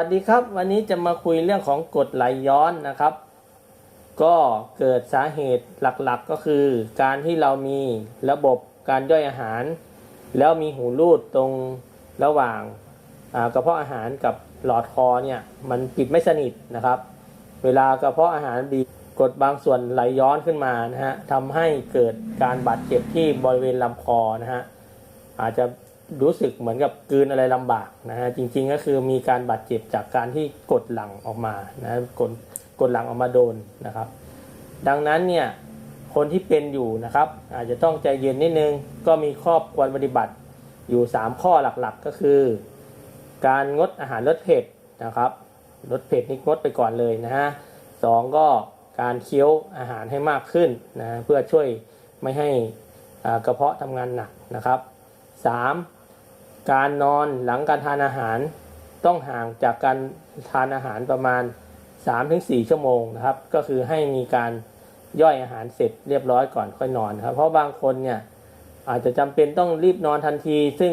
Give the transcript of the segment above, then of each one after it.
วัสดีครับวันนี้จะมาคุยเรื่องของกรดไหลย้อนนะครับ ก็เกิดสาเหตุหลักๆก็คือ การที่เรามีระบบการย่อยอาหาร แล้วมีหูรูดตรงระหว่างกระเพาะอาหารกับหลอดคอเนี่ยมันปิดไม่สนิทนะครับ เวลากระเพาะอาหารบีบกดบางส่วนไหลย้อนขึ้นมานะฮะทำให้เกิดการบาดเจ็บที่บริเวณลำคอนะฮะอาจจะ รู้สึกเหมือนกับกืนอะไรลำบากนะฮะจริงๆก็คือมีการบาดเจ็บจากการที่กดหลังออกมานะกดกดหลังออกมาโดนนะครับ ดังนั้นเนี่ยคนที่เป็นอยู่นะครับ อาจจะต้องใจเย็นนิดนึงก็มีข้อควรปฏิบัติอยู่ 3 ข้อหลักๆก็คือ การงดอาหารลดเผ็ดนะครับลดเผ็ดนี่งดไปก่อนเลยนะฮะสองก็การเคี้ยวอาหารให้มากขึ้นนะเพื่อช่วยไม่ให้กระเพาะทำงานหนักนะครับสาม การนอนหลังการทานอาหารต้องห่างจากการทานอาหารประมาณ 3-4 ชั่วโมงนะครับ ก็คือให้มีการย่อยอาหารเสร็จเรียบร้อยก่อนค่อยนอนครับ เพราะบางคนเนี่ยอาจจะจำเป็นต้องรีบนอนทันที ซึ่ง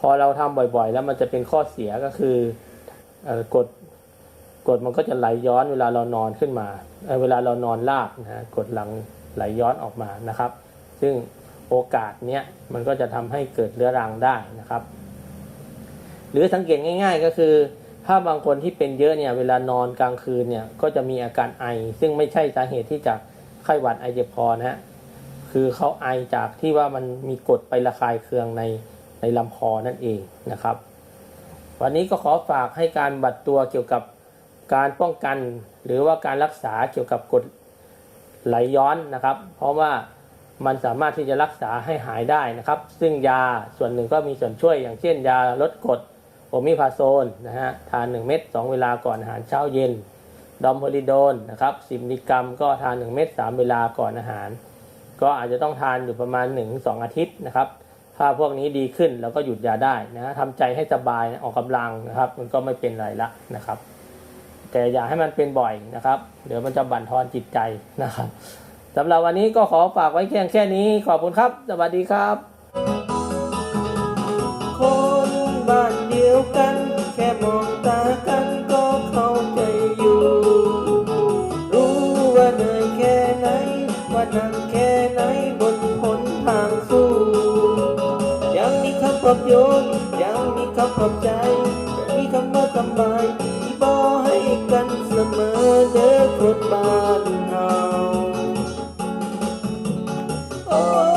พอเราทำบ่อยๆ แล้วมันจะเป็นข้อเสียก็คืออกดกดมันก็จะไหลย้อนเวลาเรานอนขึ้นมาเเวลาเรานอนราบนะฮะกดหลังไหลย้อนออกมานะครับ ซึ่ง โอกาสเนี้ยมันก็จะทำให้เกิดเรื้อรังได้นะครับ หรือสังเกตง่าย ๆ ก็คือ ถ้าบางคนที่เป็นเยอะเนี่ยเวลานอนกลางคืนเนี่ยก็จะมีอาการไอ ซึ่งไม่ใช่สาเหตุที่จากไข้หวัดไอเจ็บคอนะฮะคือเขาไอจากที่ว่ามันมีกรดไประคายเคืองในในลำคอนั่นเองนะครับ วันนี้ก็ขอฝากให้การบัดตัวเกี่ยวกับการป้องกัน หรือว่าการรักษาเกี่ยวกับกรดไหลย้อนนะครับ เพราะว่า มันสามารถที่จะรักษาให้หายได้นะครับ ซึ่งยาส่วนหนึ่งก็มีส่วนช่วย อย่างเช่น ยาลดกรดโอมิพาโซนนะฮะทาน 1 เม็ด2 เวลาก่อนอาหารเช้าเย็น ดอมโพลิโดนนะครับ10มิลลิกรัมก็ทาน 1 เม็ด3 เวลาก่อนอาหาร ก็อาจจะต้องทานอยู่ประมาณ 1-2 อาทิตย์นะครับถ้าพวกนี้ดีขึ้นเราก็หยุดยาได้นะฮะทำใจให้สบายนะออกกำลังนะครับ มันก็ไม่เป็นไรละนะครับ แต่อย่าให้มันเป็นบ่อยนะครับ เดี๋ยวมันจะบั่นทอนจิตใจนะครับ สำหรับวันนี้ก็ขอฝากไว้เพียงแค่นี้ ขอบคุณครับ สวัสดีครับ คนบ้านเดียวกัน แค่มองตากันก็เข้าใจอยู่ รู้ว่าเหนื่อยแค่ไหน ว่าหนักแค่ไหนบนหนทางสู้ ยังมีคำปลอบโยนยังมีคำปลอบใจยังมีคำว่าสบายที่บอกให้กันเสมอเด้อคนบ้าน 어.